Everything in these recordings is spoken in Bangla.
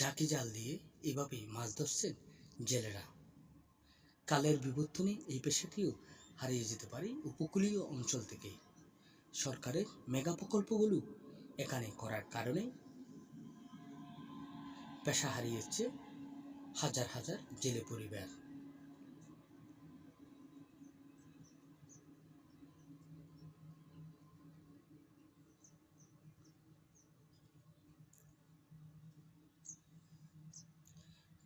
ঝাঁকি জাল দিয়ে এভাবেই মাছ ধরছেন জেলেরা। কালের বিবর্তনে এই পেশাটিও হারিয়ে যেতে পারে উপকূলীয় অঞ্চল থেকে সরকারের মেগা প্রকল্পগুলো এখানে করার কারণে পেশা হারিয়েছে হাজার হাজার জেলে পরিবার।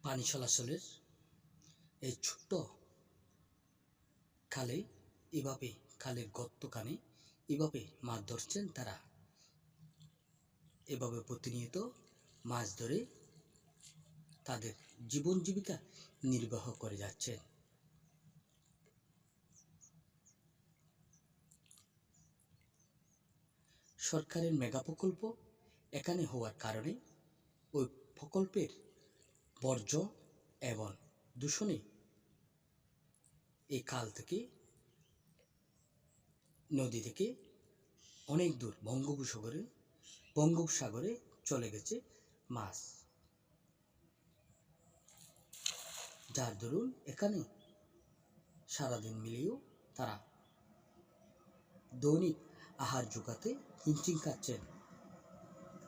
পানি চলাচলের এই ছোট্ট খালে, এভাবে খালের গর্ত কানে, এভাবে মাছ ধরছেন তারা। এভাবে প্রতিনিয়ত মাছ ধরে তাদের জীবন জীবিকা নির্বাহ করে যাচ্ছেন। সরকারের মেগা প্রকল্প এখানে হওয়ার কারণে ওই প্রকল্পের বর্জ্য এবং দূষণে এই খাল থেকে, নদী থেকে অনেক দূর বঙ্গোপসাগরে বঙ্গোপসাগরে চলে গেছে মাছ। যার দরুন এখানে সারাদিন মিলিয়েও তারা দৈনিক আহার জোগাতে হিমচিম খাচ্ছেন।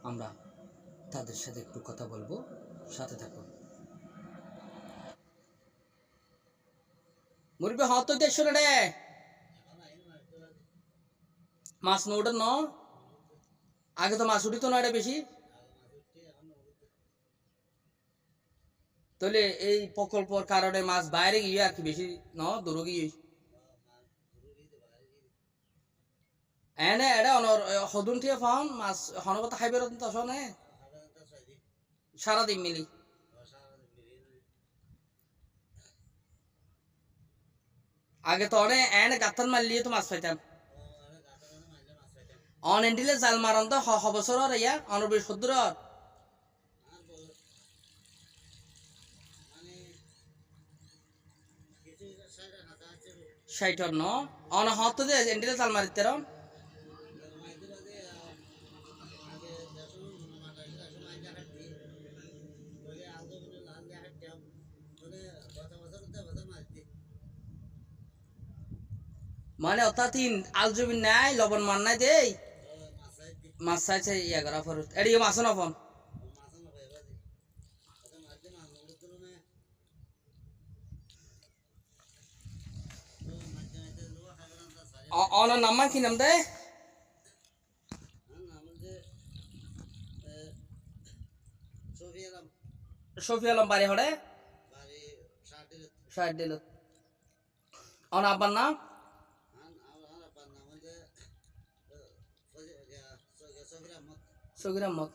আমরা তাদের সাথে একটু কথা বলব, সাথে থাকুন। মুরগি হত দেশ রে মাছ নোডর ন। আগে তো মাছ উঠিত না এটা বেশি। তাহলে এই প্রকল্পর কারণে মাছ বাইরে গিয়ে আর কি বেশি ন দূর গিয়ে এনে এটা অনর সদুন ঠিয়ে ফাউন, মাছ হনগত খাইবে রতন তো শোনে সারাদিন মিলি। আগে তো অনে, এনে গাতান মারলিয়ে তো মাছ পাইতাম। অন এন্ডিলে জাল মারন তো হ বছর ইয়া অনর সদ্র ষাটর ন। অন হত যে এন্ডিলে জাল মারিতে রন মানে অর্থাৎ আলজবিন নাই লবণ মান নাই দেই। মাছ চাইছে ইয়া করা ফর। এডি মাছ না ফোন। নাম্বার কি নাম দে? শফি আলম বাড়ি হড়ে? ষাট দিল অন আব্বার নাম সগির আহমদ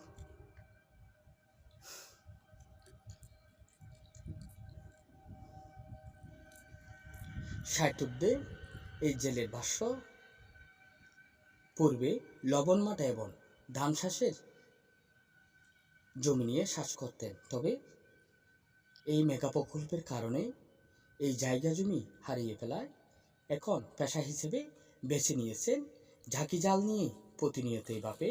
ষাটুদ্দে এই জেলের ভাষ্য, পূর্বে লবণ মাটা এবং ধান চাষের জমি নিয়ে শ্বাস করতেন, তবে এই মেগা প্রকল্পের কারণে এই জায়গা জমি হারিয়ে ফেলায় এখন পেশা হিসেবে বেছে নিয়েছেন ঝাঁকি জাল নিয়ে প্রতিনিয়ত এভাবে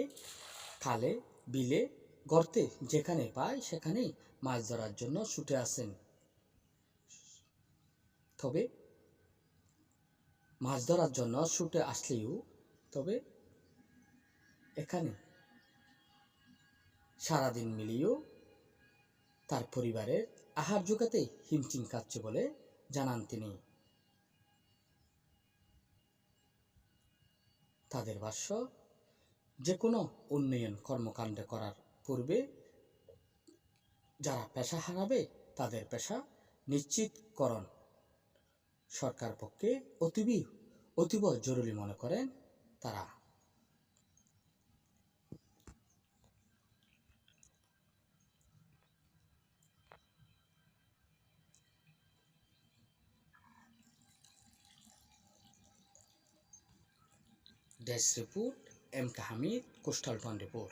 খালে, বিলে, গর্তে যেখানে পায় সেখানেই মাছ ধরার জন্য ছুটে আসেন। তবে মাছ ধরার জন্য ছুটে আসলেও, তবে এখানে সারাদিন মিলিয়েও তার পরিবারের আহার জোগাতে হিমচিম কাটছে বলে জানান তিনি। তাদের ভাষ্য যে কোনো উন্নয়ন কর্মকাণ্ড করার পূর্বে যারা পেশা হারাবে, তাদের পেশা নিশ্চিতকরণ। সরকার পক্ষে অতিবি অতীব জরুরি মনে করেন তারা। ডেস্ক রিপোর্ট এম কাহামিদ কোস্টাল টন ফোর